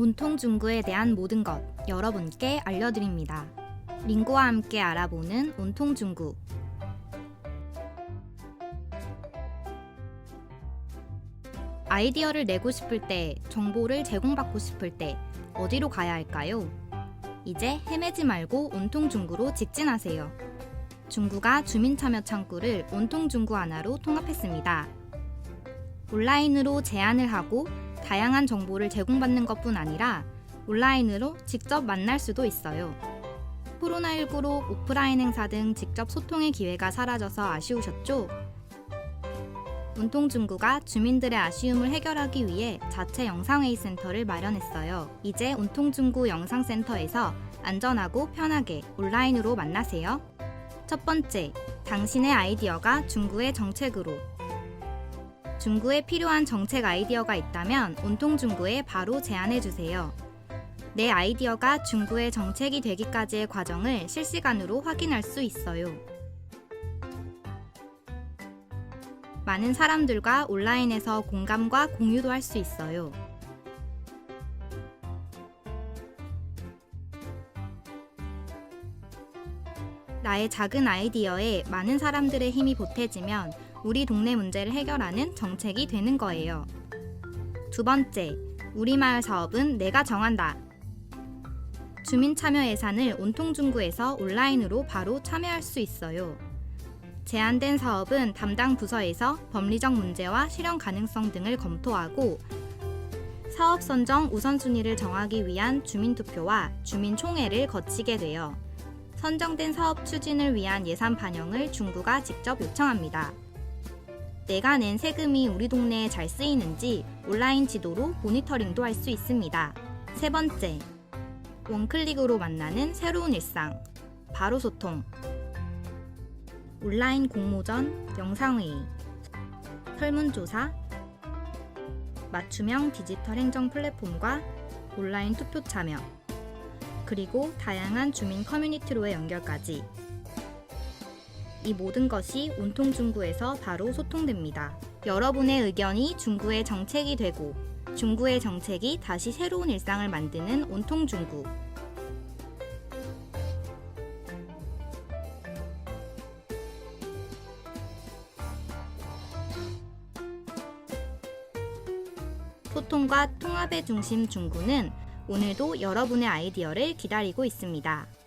온통 중구에 대한 모든 것 여러분께 알려드립니다. 링고와 함께 알아보는 온통 중구. 아이디어를 내고 싶을 때, 정보를 제공받고 싶을 때 어디로 가야 할까요? 이제 헤매지 말고 온통 중구로 직진하세요. 중구가 주민 참여 창구를 온통 중구 하나로 통합했습니다. 온라인으로 제안을 하고 다양한 정보를 제공받는 것뿐 아니라 온라인으로 직접 만날 수도 있어요. 코로나19로 오프라인 행사 등 직접 소통의 기회가 사라져서 아쉬우셨죠? 운통중구가 주민들의 아쉬움을 해결하기 위해 자체 영상회의 센터를 마련했어요. 이제 운통중구 영상센터에서 안전하고 편하게 온라인으로 만나세요. 첫 번째, 당신의 아이디어가 중구의 정책으로 중구에 필요한 정책 아이디어가 있다면 온통 중구에 바로 제안해 주세요. 내 아이디어가 중구의 정책이 되기까지의 과정을 실시간으로 확인할 수 있어요. 많은 사람들과 온라인에서 공감과 공유도 할 수 있어요. 나의 작은 아이디어에 많은 사람들의 힘이 보태지면 우리 동네 문제를 해결하는 정책이 되는 거예요. 두 번째, 우리 마을 사업은 내가 정한다. 주민 참여 예산을 온통 중구에서 온라인으로 바로 참여할 수 있어요. 제안된 사업은 담당 부서에서 법리적 문제와 실현 가능성 등을 검토하고 사업 선정 우선순위를 정하기 위한 주민투표와 주민총회를 거치게 돼요. 선정된 사업 추진을 위한 예산 반영을 중구가 직접 요청합니다. 내가 낸 세금이 우리 동네에 잘 쓰이는지 온라인 지도로 모니터링도 할 수 있습니다. 세 번째, 원클릭으로 만나는 새로운 일상, 바로 소통. 온라인 공모전, 영상회의, 설문조사, 맞춤형 디지털 행정 플랫폼과 온라인 투표 참여, 그리고 다양한 주민 커뮤니티로의 연결까지. 이 모든 것이 온통 중구에서 바로 소통됩니다. 여러분의 의견이 중구의 정책이 되고 중구의 정책이 다시 새로운 일상을 만드는 온통 중구. 소통과 통합의 중심 중구는 오늘도 여러분의 아이디어를 기다리고 있습니다.